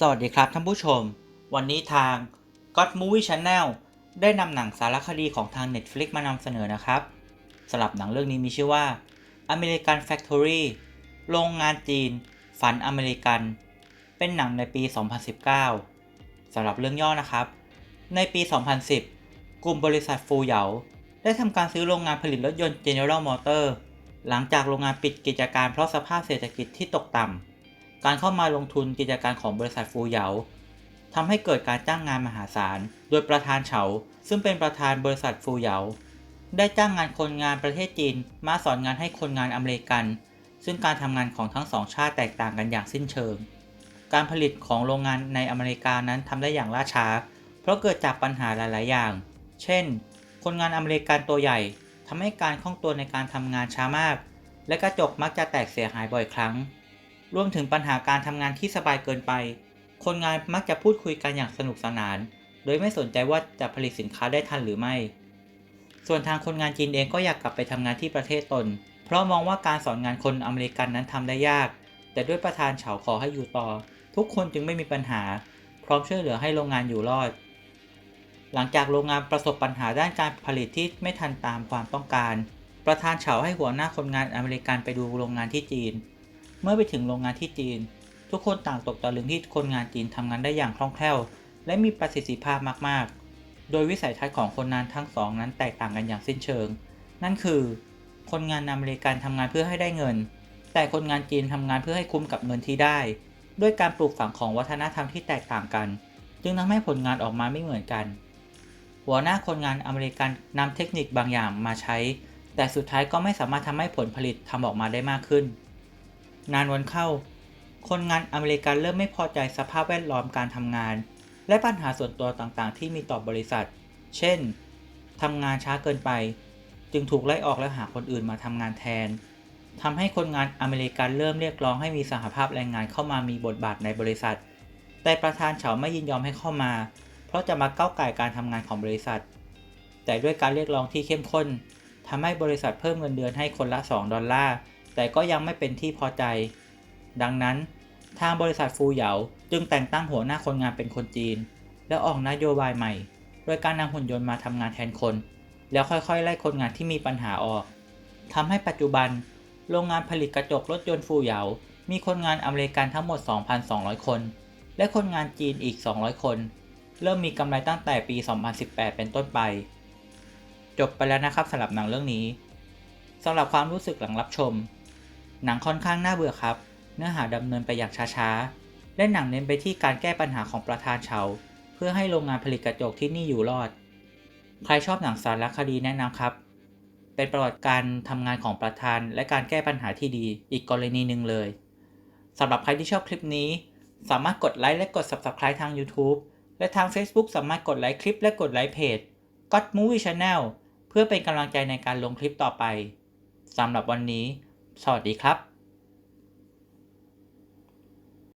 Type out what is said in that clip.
สวัสดีครับท่านผู้ชม วันนี้ทาง God Movie Channel ได้นำหนังสารคดีของทาง Netflix มานำเสนอนะครับสำหรับหนังเรื่องนี้มีชื่อว่า American Factory โรงงานจีน ฝันอเมริกัน เป็นหนังในปี 2019สำหรับเรื่องย่อนะครับ ในปี 2010 กลุ่มบริษัทฟูเหยา ได้ทำการซื้อโรงงานผลิตรถยนต์ General Motor หลังจากโรงงานปิดกิจการเพราะสภาพเศรษฐกิจที่ตกต่ำ การเข้ามาลงทุนกิจการของบริษัทฟูเหยาทำให้เกิดการจ้างงานมหาศาล โดยประธานเฉา ซึ่งเป็นประธานบริษัทฟูเหยา ได้จ้างงานคนงานประเทศจีนมาสอนงานให้คนงานอเมริกัน ซึ่งการทำงานของทั้งสองชาติแตกต่างกันอย่างสิ้นเชิง การผลิตของโรงงานในอเมริกานั้นทำได้อย่างล่าช้า เพราะเกิดจากปัญหาหลาย ๆ อย่าง เช่น คนงานอเมริกันตัวใหญ่ทำให้การคล่องตัวในการทำงานช้ามาก และกระจกมักจะแตกเสียหายบ่อยครั้ง รวมถึงปัญหาการทำงานที่สบายเกินไป คนงานมักจะพูดคุยกันอย่างสนุกสนาน โดยไม่สนใจว่าจะผลิตสินค้าได้ทันหรือไม่ ส่วนทางคนงานจีนเองก็อยากกลับไปทำงานที่ประเทศตน เพราะมองว่าการสอนงานคนอเมริกันนั้นทำได้ยาก แต่ด้วยประธานเฉาขอให้อยู่ต่อ ทุกคนจึงไม่มีปัญหา พร้อมช่วยเหลือให้โรงงานอยู่รอด หลังจากโรงงานประสบปัญหาด้านการผลิตที่ไม่ทันตามความต้องการ ประธานเฉาให้หัวหน้าคนงานอเมริกันไปดูโรงงานที่จีน เมื่อไปถึงโรงงานที่จีน ทุกคนต่างตกตะลึงที่คนงานจีนทำงานได้อย่างคล่องแคล่ว และมีประสิทธิภาพมากๆ โดยวิสัยทัศน์ของคนงานทั้งสองนั้นแตกต่างกันอย่างสิ้นเชิง นั่นคือ คนงานอเมริกันทำงานเพื่อให้ได้เงิน แต่คนงานจีนทำงานเพื่อให้คุ้มกับเงินที่ได้ ด้วยการปลูกฝังของวัฒนธรรมที่แตกต่างกัน จึงทำให้ผลงานออกมาไม่เหมือนกัน หัวหน้าคนงานอเมริกันนำเทคนิคบางอย่างมาใช้ แต่สุดท้ายก็ไม่สามารถทำให้ผลผลิตทำออกมาได้มากขึ้น นานวันเข้า คนงานอเมริกันเริ่มไม่พอใจสภาพแวดล้อมการทำงาน และปัญหาส่วนตัวต่างๆ ที่มีต่อบริษัท เช่นทำงานช้าเกินไป จึงถูกไล่ออกและหาคนอื่นมาทำงานแทนทำให้คนงานอเมริกันเริ่มเรียกร้องให้มีสหภาพแรงงานเข้ามามีบทบาทในบริษัท แต่ประธานเฉาไม่ยินยอมให้เข้ามา เพราะจะมาก้าวไก่การทำงานของบริษัท แต่ด้วยการเรียกร้องที่เข้มข้นทำให้บริษัทเพิ่มเงินเดือนให้คนละ 2 ดอลลาร์ แต่ก็ยังไม่เป็นที่พอใจ ดังนั้นทางบริษัทฟูเหยาจึงแต่งตั้งหัวหน้าคนงานเป็นคนจีน แล้วออกนโยบายใหม่ โดยการนำหุ่นยนต์มาทำงานแทนคน แล้วค่อยๆ ไล่คนงานที่มีปัญหาออกทำให้ปัจจุบัน โรงงานผลิตกระจกรถยนต์ฟูเหยา มีคนงานอเมริกันทั้งหมด 2,200 คน และคนงานจีนอีก 200 คน เริ่มมีกำไรตั้งแต่ปี 2018 เป็นต้นไป จบไปแล้วนะครับสำหรับหนังเรื่องนี้สำหรับความรู้สึกหลังรับชม หนังค่อนข้างน่าเบื่อครับ เนื้อหาดำเนินไปอย่างช้าๆ และหนังเน้นไปที่การแก้ปัญหาของประธานเฉาเพื่อให้โรงงานผลิตกระจกที่นี่อยู่รอด ใครชอบหนังสารคดีแนะนำครับ เป็นประวัติการทำงานของประธานและการแก้ปัญหาที่ดีอีกกรณีหนึ่งเลยสำหรับใครที่ชอบคลิปนี้ สามารถกดไลค์และกด Subscribe ทาง YouTube และทาง Facebook สามารถกดไลค์คลิปและกดไลค์เพจ God Movie Channel เพื่อเป็นกำลังใจในการลงคลิปต่อไปสำหรับวันนี้ สวัสดีครับ